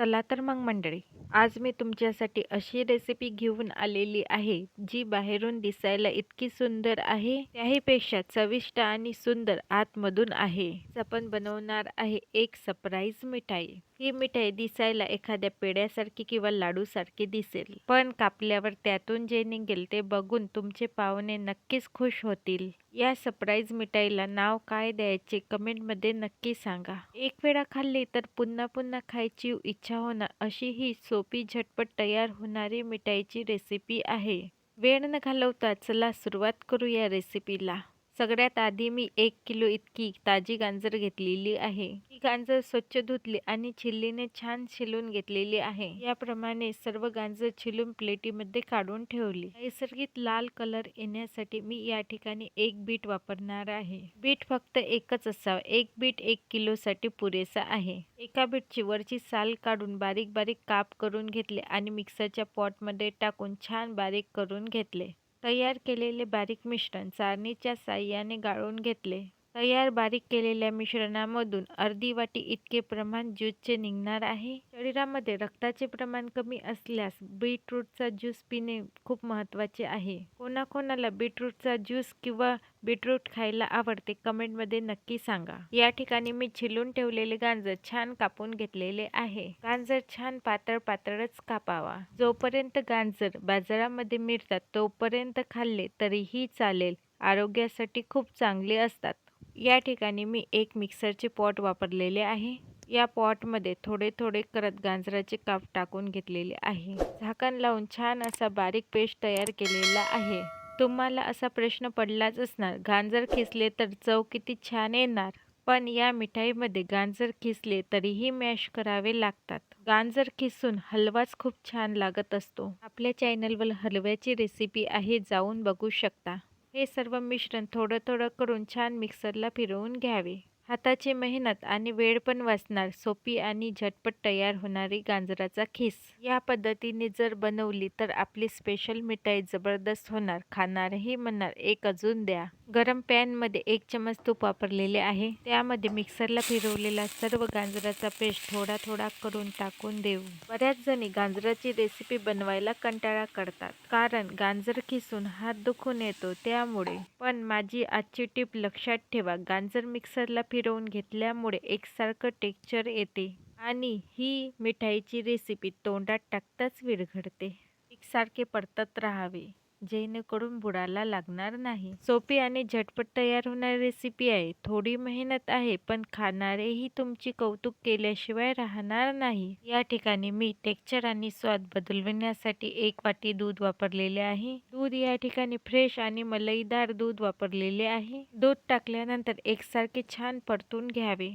चला तर मग मंडळी आज मी तुमच्यासाठी अशी रेसिपी घेऊन आलेली आहे जी बाहेरून दिसायला इतकी सुंदर आहे. त्याहीपेक्षा चविष्ट आणि सुंदर आतमधून आहे. आपण बनवणार आहे एक सरप्राईज मिठाई. ही मिठाई दिसायला एखाद्या पेड्यासारखी किंवा लाडूसारखी दिसेल. पण कापल्यावर त्यातून जे निघेल ते बघून तुमचे पाहुणे नक्कीच खुश होतील. या सरप्राईज मिठाईला नाव काय द्यायचे कमेंटमध्ये नक्की सांगा. एक वेळा खाल्ली तर पुन्हा पुन्हा खायची इच्छा होणार अशी ही सोपी झटपट तयार होणारी मिठाईची रेसिपी आहे. वेळ न घालवता चला सुरुवात करू या रेसिपीला सगळ्यात आधी मी एक किलो इतकी ताजी गाजर घेतलेली आहे. ही गाजर स्वच्छ धुतली आणि छिल्लीने छान छिलून घेतलेली आहे. याप्रमाणे सर्व गाजर छिलून प्लेटीमध्ये काढून ठेवली. नैसर्गिक लाल कलर येण्यासाठी मी या ठिकाणी एक बीट वापरणार आहे. बीट फक्त एकच असावं. एक बीट एक किलो साठी पुरेसा आहे. एका बीटची वरची साल काढून बारीक बारीक काप करून घेतले आणि मिक्सरच्या पॉटमध्ये टाकून छान बारीक करून घेतले. तयार केलेले बारीक मिश्रण चाळणीच्या सहाय्याने गाळून घेतले. तयार बारीक केलेल्या मिश्रणामधून अर्धी वाटी इतके प्रमाण ज्यूसचे निघणार आहे. शरीरामध्ये रक्ताचे प्रमाण कमी असल्यास बीटरूटचा ज्यूस पिणे खूप महत्त्वाचे आहे. कोणाकोणाला बीटरूटचा ज्यूस किंवा बीटरूट खायला आवडते कमेंटमध्ये नक्की सांगा. या ठिकाणी मी छिलून ठेवलेले गांजर छान कापून घेतलेले आहे. गांजर छान पातळ पातळच कापावा. जोपर्यंत गांजर बाजारामध्ये मिळतात तोपर्यंत खाल्ले तरीही चालेल. आरोग्यासाठी खूप चांगले असतात. या ठिकाणी मी एक मिक्सरचे पॉट वापरलेले आहे. या पॉटमध्ये थोडे थोडे करत गाजराचे काप टाकून घेतलेले आहे. झाकण लावून छान असा बारीक पेस्ट तयार केलेला आहे. तुम्हाला असा प्रश्न पडलाच असणार गाजर खिसले तर चव किती छान येणार? पण या मिठाईमध्ये गाजर खिसले तरीही मॅश करावे लागतात. गाजर खिसून हलवाच खूप छान लागत असतो. आपल्या चॅनलवर हलव्याची रेसिपी आहे जाऊन बघू शकता. हे सर्व मिश्रण थोडं थोडं करून छान मिक्सरला फिरवून घ्यावे. हाताची मेहनत आणि वेळ पण वाचणार सोपी आणि झटपट तयार होणारी गाजराचा खीस. या पद्धतीने जर बनवली तर आपली स्पेशल मिठाई जबरदस्त होणार खाणारही म्हणणार. एक अजून द्या. गरम पॅनमध्ये एक चमच तूप वापरलेले आहे. त्यामध्ये मिक्सरला फिरवलेला सर्व गाजराचा पेस्ट थोडा थोडा करून टाकून देऊ. बऱ्याच जणी गाजराची रेसिपी बनवायला कंटाळा करतात कारण गाजर खिसून हात दुखून येतो त्यामुळे. पण माझी आजची टीप लक्षात ठेवा गाजर मिक्सरला फिर फिरवून घेतल्यामुळे एकसारखं टेक्स्चर येते आणि ही मिठाईची रेसिपी तोंडात टाकताच विरघडते एकसारखे परतत राहावे. जेणेकरून बुडाला लागणार नाही. सोपी आणि झटपट तयार होणारी रेसिपी आहे. थोडी मेहनत आहे पण खाणारेही तुमची कौतुक केल्याशिवाय राहणार नाही. या ठिकाणी मी टेक्चर आणि स्वाद बदलविण्यासाठी एक वाटी दूध वापरलेले आहे. दूध या ठिकाणी फ्रेश आणि मलईदार दूध वापरलेले आहे. दूध टाकल्यानंतर एकसारखे छान परतून घ्यावे.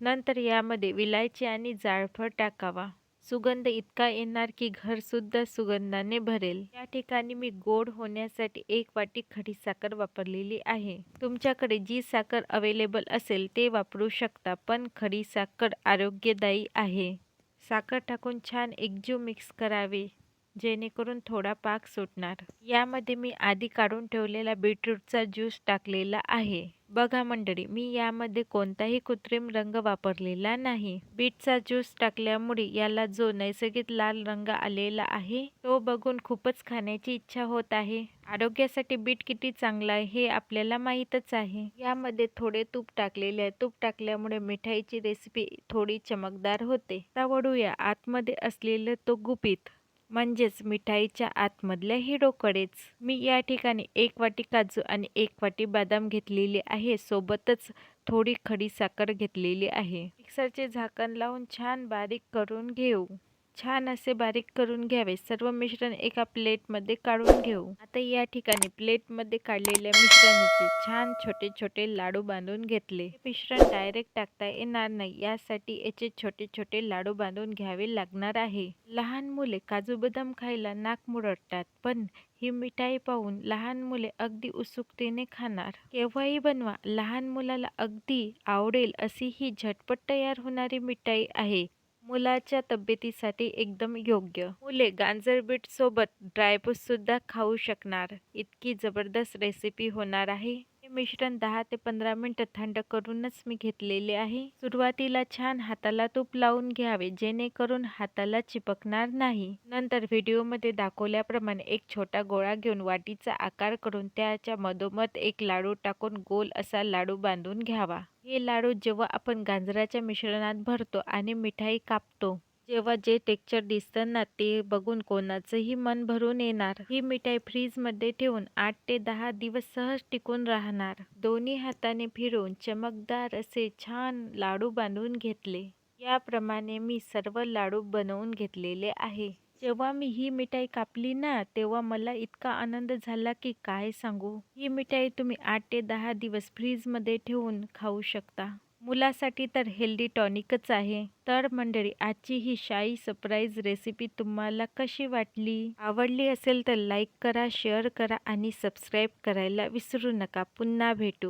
नंतर यामध्ये विलायची आणि जाळफळ टाकावा. सुगंध इतका येणार की घरसुद्धा सुगंधाने भरेल. या ठिकाणी मी गोड होण्यासाठी एक वाटी खडी साखर वापरलेली आहे. तुमच्याकडे जी साखर अवेलेबल असेल ते वापरू शकता पण खडी साखर आरोग्यदायी आहे. साखर टाकून छान एकजीव मिक्स करावे जेणेकरून थोडा पाक सुटणार. यामध्ये मी आधी काढून ठेवलेला बीटरूटचा ज्यूस टाकलेला आहे. बघा मंडळी मी यामध्ये कोणताही कृत्रिम रंग वापरलेला नाही. बीटचा ज्यूस टाकल्यामुळे याला जो नैसर्गिक लाल रंग आलेला आहे तो बघून खूपच खाण्याची इच्छा होत आहे. आरोग्यासाठी बीट किती चांगला आहे हे आपल्याला माहीतच आहे. यामध्ये थोडे तूप टाकलेले आहे. तूप टाकल्यामुळे मिठाईची रेसिपी थोडी चमकदार होते. आता वळूया आतमध्ये असलेलं तो गुपित. म्हणजेच मिठाईच्या आतमधल्या हिरोकडेच मी या ठिकाणी एक वाटी काजू आणि एक वाटी बदाम घेतलेली आहे. सोबतच थोडी खडी साखर घेतलेली आहे. मिक्सरचे झाकण लावून छान बारीक करून घेऊ. छान असे बारीक करून घ्यावे. सर्व मिश्रण एका प्लेटमध्ये काढून घेऊ. आता या ठिकाणी प्लेटमध्ये काढलेल्या मिश्रणाचे छान छोटे छोटे लाडू बांधून घेतले. मिश्रण डायरेक्ट टाकता येणार नाही. यासाठी याचे छोटे छोटे लाडू बांधून घ्यावे लागणार आहे. लहान मुले काजू बदाम खायला नाक मुरडतात पण ही मिठाई पाहून लहान मुले अगदी उत्सुकतेने खाणार. केव्हाही बनवा लहान मुलाला अगदी आवडेल अशी ही झटपट तयार होणारी मिठाई आहे. मुलाच्या तब्येतीसाठी एकदम योग्य. मुले गांजर बीट सोबत ड्रायफ्रूट सुद्धा खाऊ शकणार. इतकी जबरदस्त रेसिपी होणार आहे. मिश्रण दहा ते पंधरा मिनटं थंड करूनच मी घेतलेले आहे. सुरुवातीला छान हाताला तूप लावून घ्यावे जेणेकरून हाताला चिपकणार नाही. नंतर व्हिडिओमध्ये दाखवल्याप्रमाणे एक छोटा गोळा घेऊन वाटीचा आकार करून त्याच्या मधोमध एक लाडू टाकून गोल असा लाडू बांधून घ्यावा. हे लाडू जेव्हा आपण गाजराच्या मिश्रणात भरतो आणि मिठाई कापतो जेव्हा जे टेक्चर दिसतं ना ते बघून कोणाचंही मन भरून येणार. ही मिठाई फ्रीजमध्ये ठेवून आठ ते दहा दिवस सहज टिकून राहणार. दोन्ही हाताने फिरून चमकदार असे छान लाडू बांधून घेतले. याप्रमाणे मी सर्व लाडू बनवून घेतलेले आहे. जेव्हा मी ही मिठाई कापली ना तेव्हा मला इतका आनंद झाला की काय सांगू? ही मिठाई तुम्ही आठ ते दहा दिवस फ्रीजमध्ये ठेवून खाऊ शकता. मुलासाठी तर हेल्दी टॉनिकच आहे. तर मंडळी आजची ही शाई सरप्राईज रेसिपी तुम्हाला कशी वाटली? आवडली असेल तर लाईक करा शेअर करा आणि सबस्क्राईब करायला विसरू नका. पुन्हा भेटू.